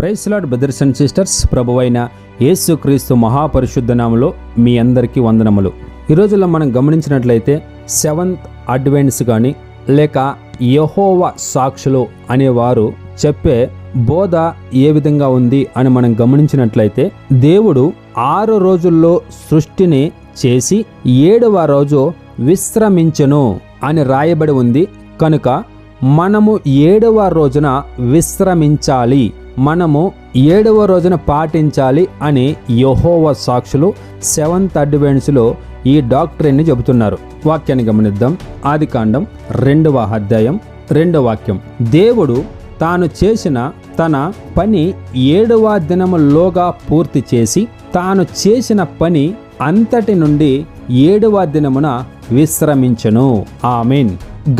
Praise lord brothers and sisters ప్రభువైన యేసుక్రీస్తు మహాపరిశుద్ధ నామలో మీ అందరికీ వందనములు. ఈ రోజుల్లో మనం గమనించినట్లయితే సెవెంత్ అడ్వెంట్స్ కానీ లేక యహోవ సాక్షులు అనేవారు చెప్పే బోధ ఏ విధంగా ఉంది అని మనం గమనించినట్లయితే దేవుడు ఆరు రోజుల్లో సృష్టిని చేసి ఏడవ రోజు విశ్రమించెను అని రాయబడి ఉంది. కనుక మనము ఏడవ రోజున విశ్రమించాలి. మనము ఏడవ రోజున పాటించాలి అని యహోవ సాక్షులు సెవెంత్ అడ్వెంట్స్లో ఈ డాక్టరీని చెబుతున్నారు. వాక్యాన్ని గమనిద్దాం. ఆది కాండం రెండవ అధ్యాయం రెండవ వాక్యం. దేవుడు తాను చేసిన తన పని ఏడవ దినములోగా పూర్తి చేసి తాను చేసిన పని అంతటి నుండి ఏడవ దినమున విశ్రమించను. ఆమెన్.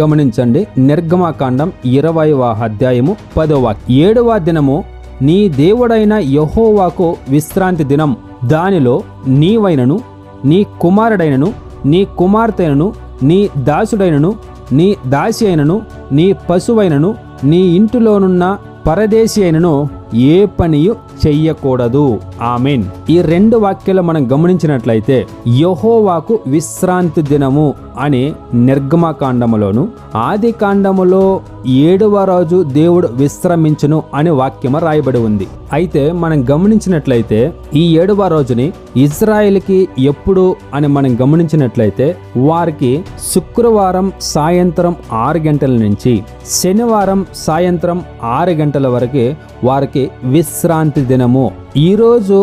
గమనించండి. నిర్గమాకాండం ఇరవైవ అధ్యాయము పదవ ఏడవ దినము నీ దేవుడైన యహోవాకు విశ్రాంతి దినం. దానిలో నీవైనను నీ కుమారుడైనను నీ కుమార్తెనను నీ దాసుడైనను నీ దాసి అయినను నీ పశువైనను నీ ఇంటిలోనున్న పరదేశి అయినను ఏ పనియు చెయ్యకూడదు. ఆమెన్. ఈ రెండు వాక్యాలు మనం గమనించినట్లయితే యహోవాకు విశ్రాంతి దినము అనే నిర్గమకాండములోను ఆది కాండములో ఏడవ రోజు దేవుడు విశ్రమించును అనే వాక్యము రాయబడి ఉంది. అయితే మనం గమనించినట్లయితే ఈ ఏడవ రోజుని ఇజ్రాయెల్కి ఎప్పుడు అని మనం గమనించినట్లయితే వారికి శుక్రవారం సాయంత్రం ఆరు గంటల నుంచి శనివారం సాయంత్రం ఆరు గంటల వరకు వారికి విశ్రాంతి దినము. ఈరోజు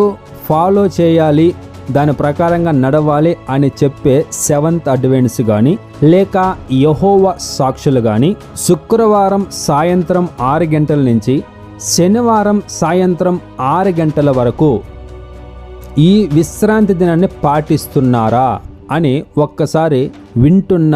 ఫాలో చేయాలి దాని ప్రకారంగా నడవాలి అని చెప్పే సెవెంత్ అడ్వెంట్స్ కానీ లేక యహోవ సాక్షులు కానీ శుక్రవారం సాయంత్రం ఆరు గంటల నుంచి శనివారం సాయంత్రం ఆరు గంటల వరకు ఈ విశ్రాంతి దినాన్ని పాటిస్తున్నారా అని ఒక్కసారి వింటున్న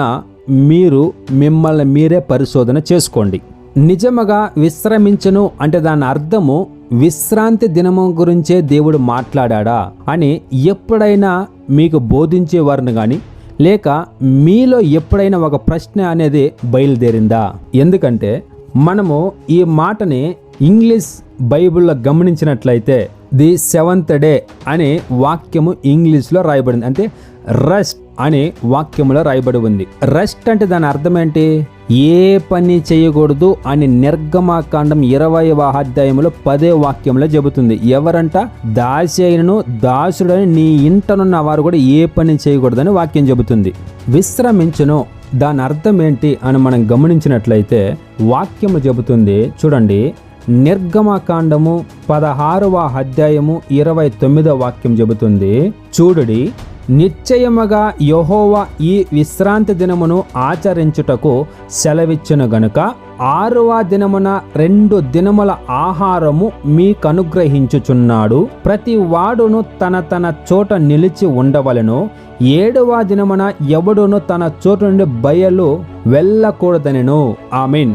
మీరు మిమ్మల్ని మీరే పరిశోధన చేసుకోండి. నిజముగా విశ్రమించను అంటే దాని అర్థము విశ్రాంతి దినము గురించే దేవుడు మాట్లాడా అని ఎప్పుడైనా మీకు బోధించేవారిని కానీ లేక మీలో ఎప్పుడైనా ఒక ప్రశ్న అనేది బయలుదేరిందా? ఎందుకంటే మనము ఈ మాటని ఇంగ్లీష్ బైబిల్లో గమనించినట్లయితే ది సెవెంత్ డే అనే వాక్యము ఇంగ్లీష్లో రాయబడింది. అంటే రెస్ట్ అనే వాక్యములో రాయబడి ఉంది. రెస్ట్ అంటే దాని అర్థం ఏంటి? ఏ పని చేయకూడదు అని నిర్గమాకాండం ఇరవైవ అధ్యాయంలో పదే వాక్యంలో చెబుతుంది. ఎవరంట? దాసి అయినను దాసుడని నీ ఇంటనున్న వారు కూడా ఏ పని చేయకూడదని వాక్యం చెబుతుంది. విశ్రమించును. దాని అర్థం ఏంటి అని మనం గమనించినట్లయితే వాక్యము చెబుతుంది చూడండి. నిర్గమకాండము పదహారవ అధ్యాయము ఇరవై తొమ్మిదవ వాక్యం చెబుతుంది. చూడుడి. నిశ్చయముగా యహోవా ఈ విశ్రాంతి దినమును ఆచరించుటకు సెలవిచ్చును గనుక ఆరవ దినమున రెండు దినముల ఆహారము మీకు అనుగ్రహించుచున్నాడు ప్రతి వాడును తన తన చోట నిలిచి ఉండవలను. ఏడవ దినమున ఎవడును తన చోటు నుండి బయలు వెళ్ళకూడదనెను. ఐ మీన్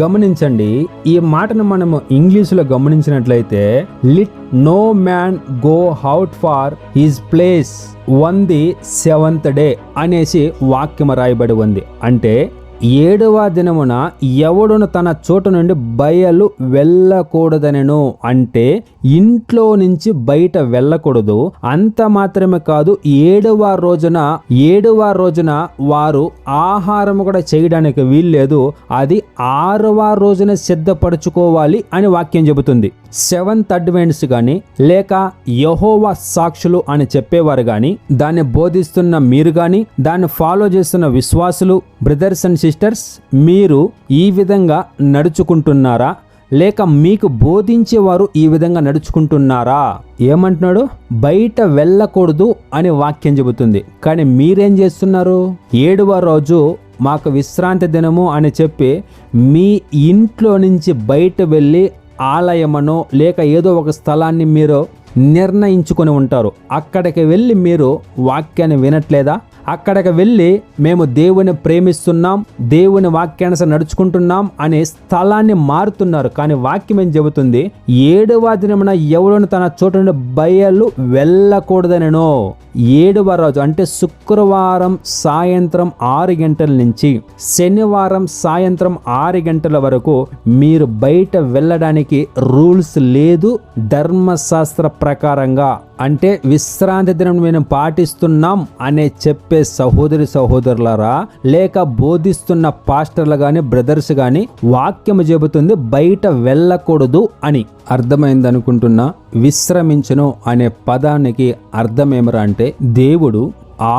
గమనించండి ఈ మాటను మనము ఇంగ్లీషులో గమనించినట్లయితే let no man go out for his place on the seventh day అనేసి వాక్యం రాయబడి ఉంది. అంటే ఏడవ దినమున ఎవడును తన చోటు నుండి బయలు వెళ్ళకూడదనెను అంటే ఇంట్లో నుంచి బయట వెళ్ళకూడదు. అంత మాత్రమే కాదు ఏడవ రోజున ఏడవ రోజున వారు ఆహారం కూడా చేయడానికి వీల్లేదు. అది ఆరవ రోజున సిద్ధపరచుకోవాలి అని వాక్యం చెబుతుంది. సెవెంత్ అడ్వెంట్స్ కానీ లేక యహోవా సాక్షులు అని చెప్పేవారు కానీ దాన్ని బోధిస్తున్న మీరు కానీ దాన్ని ఫాలో చేస్తున్న విశ్వాసులు బ్రదర్స్ అండ్ సిస్టర్స్ మీరు ఈ విధంగా నడుచుకుంటున్నారా? లేక మీకు బోధించేవారు ఈ విధంగా నడుచుకుంటున్నారా? ఏమంటున్నాడు? బయట వెళ్ళకూడదు అని వాక్యం చెబుతుంది. కానీ మీరేం చేస్తున్నారు? ఏడవ రోజు మాకు విశ్రాంతి దినము అని చెప్పి మీ ఇంట్లో నుంచి బయట వెళ్ళి ఆలయమనో లేక ఏదో ఒక స్థలాన్ని మీరు నిర్ణయించుకొని ఉంటారు. అక్కడికి వెళ్ళి మీరు వాక్యాన్ని వినట్లేదా? అక్కడికి వెళ్ళి మేము దేవుని ప్రేమిస్తున్నాం దేవుని వాక్యానుసారం నడుచుకుంటున్నాం అనే స్థలాన్ని మారుతున్నారు. కానీ వాక్యం ఏం చెబుతుంది? ఏడవ దినమున ఎవరును తన చోటు నుండి బయలు వెళ్ళకూడదనో ఏడవ రోజు అంటే శుక్రవారం సాయంత్రం ఆరు గంటల నుంచి శనివారం సాయంత్రం ఆరు గంటల వరకు మీరు బయట వెళ్ళడానికి రూల్స్ లేదు ధర్మశాస్త్ర ప్రకారంగా. అంటే విశ్రాంతి దినం మేము పాటిస్తున్నాం అనే చెప్పే సహోదరి సహోదరులారా లేక బోధిస్తున్న పాస్టర్లు కానీ బ్రదర్స్ కానీ వాక్యము చెబుతుంది బయట వెళ్ళకూడదు అని అర్థమైందనుకుంటున్నా విశ్రమించను అనే పదానికి అర్థం ఏమరా అంటే దేవుడు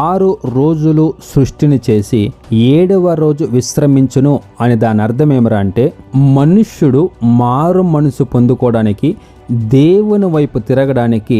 ఆరు రోజులు సృష్టిని చేసి ఏడవ రోజు విశ్రమించును అని దాని అర్థం ఏమరా అంటే మనుష్యుడు మారు మనసు పొందుకోవడానికి దేవుని వైపు తిరగడానికి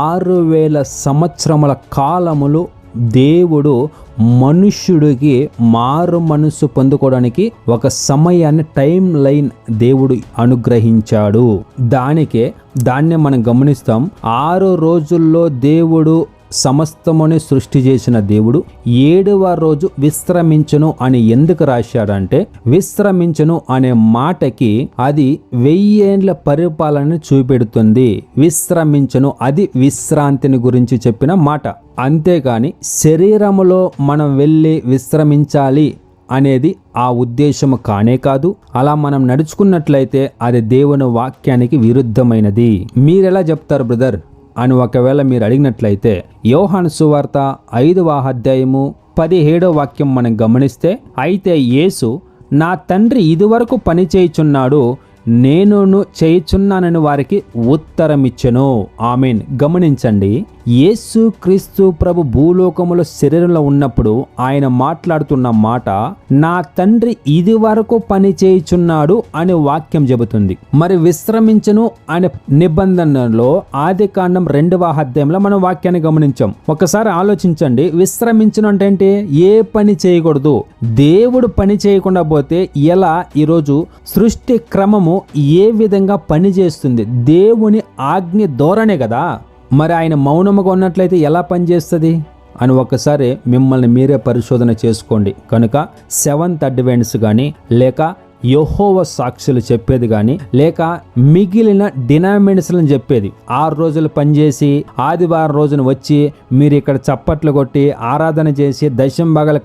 ఆరు వేల సంవత్సరముల కాలములు దేవుడు మనుష్యుడికి మారు మనసు పొందుకోవడానికి ఒక సమయాన్ని టైం లైన్ దేవుడు అనుగ్రహించాడు. దానికే దాన్ని మనం గమనిస్తాం. ఆరు రోజుల్లో దేవుడు సమస్తముని సృష్టి చేసిన దేవుడు ఏడవ రోజు విశ్రమించను అని ఎందుకు రాశాడంటే విశ్రమించను అనే మాటకి అది వెయ్యేండ్ల పరిపాలన చూపెడుతుంది. విశ్రమించను అది విశ్రాంతిని గురించి చెప్పిన మాట. అంతేకాని శరీరములో మనం వెళ్ళి విశ్రమించాలి అనేది ఆ ఉద్దేశము కానే కాదు. అలా మనం నడుచుకున్నట్లయితే అది దేవుని వాక్యానికి విరుద్ధమైనది. మీరెలా చెప్తారు బ్రదర్? అని ఒకవేళ మీరు అడిగినట్లయితే యోహాను సువార్త ఐదవ అధ్యాయము పదిహేడో వాక్యం మనం గమనిస్తే అయితే యేసు నా తండ్రి ఇదివరకు పని చేయుచున్నాడు నేనును చేయుచున్నానని వారికి ఉత్తరమిచ్చెను. ఆమెన్. గమనించండి. యేసు క్రీస్తు ప్రభు భూలోకములో శరీరంలో ఉన్నప్పుడు ఆయన మాట్లాడుతున్న మాట నా తండ్రి ఇది వరకు పని చేయుచున్నాడు అనే వాక్యం చెబుతుంది. మరి విశ్రమించను అనే నిబంధనలో ఆది కాండం రెండవ అధ్యాయంలో మనం వాక్యాన్ని గమనించాం. ఒకసారి ఆలోచించండి విశ్రమించను అంటే ఏంటి? ఏ పని చేయకూడదు. దేవుడు పని చేయకుండా పోతే ఎలా? ఈరోజు సృష్టి క్రమము ఏ విధంగా పనిచేస్తుంది దేవుని ఆజ్ఞ ధోరణే కదా. మరి ఆయన మౌనముగా ఉన్నట్లయితే ఎలా పనిచేస్తుంది? అని ఒకసారి మిమ్మల్ని మీరే పరిశోధన చేసుకోండి. కనుక సెవెంత్ అడ్వెంట్స్ కానీ లేక యహోవ సాక్షులు చెప్పేది కానీ లేక మిగిలిన డినామినేషన్లను చెప్పేది. ఆరు రోజులు పనిచేసి ఆదివారం రోజున వచ్చి మీరు ఇక్కడ చప్పట్లు కొట్టి ఆరాధన చేసి దశం భాగాల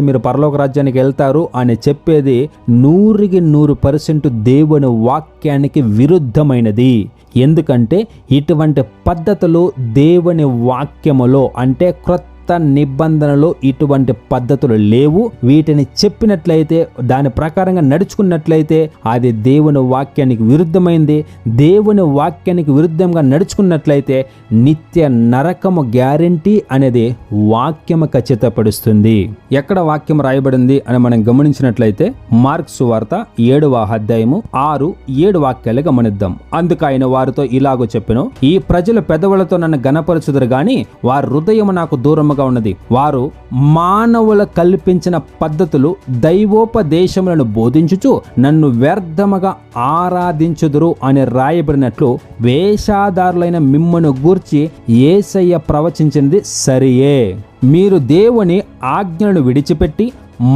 మీరు పరలోక రాజ్యానికి వెళ్తారు అని చెప్పేది నూరుకి నూరు పర్సెంట్ దేవుని వాక్యానికి విరుద్ధమైనది. ఎందుకంటే ఇటువంటి పద్ధతులు దేవుని వాక్యములో అంటే క్రొత్త నిబంధనలో ఇటువంటి పద్ధతులు లేవు. వీటిని చెప్పినట్లయితే దాని ప్రకారంగా నడుచుకున్నట్లయితే అది దేవుని వాక్యానికి విరుద్ధమైంది. దేవుని వాక్యానికి విరుద్ధంగా నడుచుకున్నట్లయితే నిత్య నరకము గ్యారంటీ అనేది వాక్యము ఖచ్చితపడుస్తుంది ఎక్కడ వాక్యం రాయబడింది అని మనం గమనించినట్లయితే మార్క్స్ వార్త ఏడవ అధ్యాయము ఆరు ఏడు వాక్యాలు గమనిద్దాం. అందుకు ఆయన వారితో ఇలాగో చెప్పెను ఈ ప్రజల పెదవులతో నన్ను గనపరచుదురు గాని వారి హృదయం నాకు దూరముగా ఉన్నది. వారు మానవుల కల్పించిన పద్ధతులు దైవోపదేశములను బోధించుచు నన్ను వ్యర్థముగా ఆరాధించుదురు అని రాయబడినట్లు వేషాదారులైన మిమ్మను గూర్చి ఏసయ్య ప్రవచించింది సరియే. మీరు దేవుని ఆజ్ఞలను విడిచిపెట్టి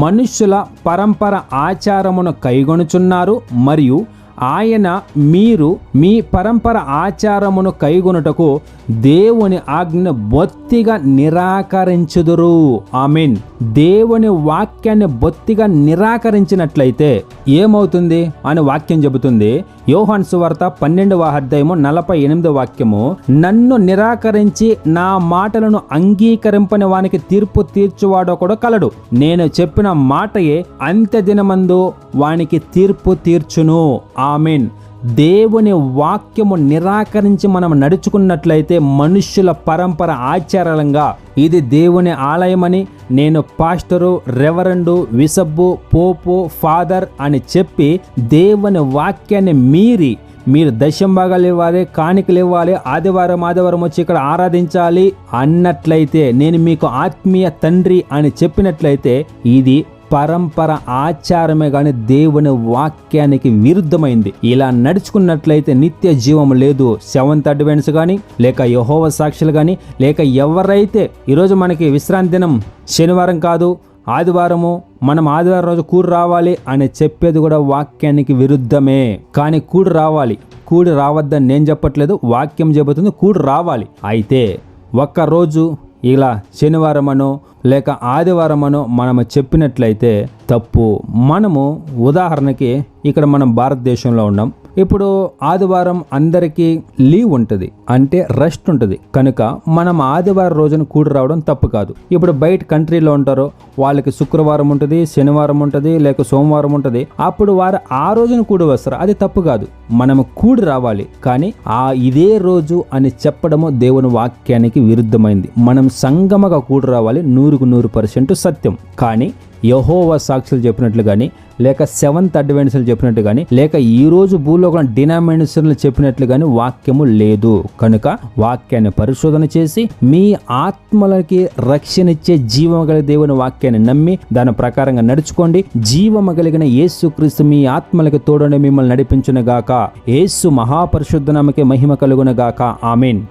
మనుష్యుల పరంపర ఆచారమును కైగొనుచున్నారు మరియు ఆయన మీరు మీ పరంపర ఆచారమును కైగొనుటకు దేవుని ఆజ్ఞ బొత్తిగా నిరాకరించుదురు. మీన్ దేవుని వాక్యాన్ని బొత్తిగా నిరాకరించినట్లయితే ఏమవుతుంది? అని వాక్యం చెబుతుంది. యోహాన్ సువార్త పన్నెండవ అధ్యాయము నలభై ఎనిమిది వాక్యము. నన్ను నిరాకరించి నా మాటలను అంగీకరింపని వానికి తీర్పు తీర్చువాడొకడు కలడు. నేను చెప్పిన మాటయే అంత్య దినమందు వానికి తీర్పు తీర్చును. ఆమెన్. దేవుని వాక్యము నిరాకరించి మనం నడుచుకున్నట్లయితే మనుష్యుల పరంపర ఆచారంగా ఇది దేవుని ఆలయమని నేను పాస్టరు రెవరెండు విసబ్బు పోపు ఫాదర్ అని చెప్పి దేవుని వాక్యాన్ని మీరి మీరు దశంభాగాలు ఇవ్వాలి కాணிకలు ఇవ్వాలి ఆదివారం ఆదివారం వచ్చి ఇక్కడ ఆరాధించాలి అన్నట్లయితే నేను మీకు ఆత్మీయ తండ్రి అని చెప్పినట్లయితే ఇది పరంపర ఆచారమే కానీ దేవుని వాక్యానికి విరుద్ధమైంది. ఇలా నడుచుకున్నట్లయితే నిత్య జీవం లేదు. సెవెంత్ అడ్వెన్స్ కానీ లేక యహోవ సాక్షులు కానీ లేక ఎవరైతే ఈరోజు మనకి విశ్రాంతి దినం శనివారం కాదు ఆదివారము మనం ఆదివారం రోజు కూడి రావాలి అని చెప్పేది కూడా వాక్యానికి విరుద్ధమే. కానీ కూడి రావాలి. కూడి రావద్దని నేను చెప్పట్లేదు వాక్యం చెబుతుంది కూడి రావాలి. అయితే ఒక్కరోజు ఇలా శనివారమనో లేక ఆదివారమనో మనము చెప్పినట్లయితే తప్పు. మనము ఉదాహరణకి ఇక్కడ మనం భారతదేశంలో ఉన్నాం. ఇప్పుడు ఆదివారం అందరికీ లీవ్ ఉంటుంది. అంటే రెస్ట్ ఉంటుంది. కనుక మనం ఆదివారం రోజున కూడి రావడం తప్పు కాదు. ఇప్పుడు బయట కంట్రీలో ఉంటారో వాళ్ళకి శుక్రవారం ఉంటుంది శనివారం ఉంటుంది లేక సోమవారం ఉంటుంది. అప్పుడు వారు ఆ రోజున కూడి వస్తారు. అది తప్పు కాదు. మనము కూడి రావాలి. కానీ ఆ ఇదే రోజు అని చెప్పడము దేవుని వాక్యానికి విరుద్ధమైంది. మనం సంగమగా కూడి రావాలి నూరుకు నూరు పర్సెంట్ సత్యం. కానీ యహోవా సాక్షులు చెప్పినట్లు కానీ లేక సెవెంత్ అడ్వెన్స్లు చెప్పినట్టు కానీ లేక ఈ రోజు భూలోకం డినామినేషన్లు చెప్పినట్లు కానీ వాక్యము లేదు. కనుక వాక్యాన్ని పరిశోధన చేసి మీ ఆత్మలకి రక్షణ ఇచ్చే జీవము కలిగిన దేవుని వాక్యాన్ని నమ్మి దాని ప్రకారంగా నడుచుకోండి. జీవము కలిగిన యేసుక్రీస్తు మీ ఆత్మలకి తోడని మిమ్మల్ని నడిపించును గాక యేసు మహాపరిశుద్ధ నామకే మహిమ కలుగునగాక. ఆమెన్.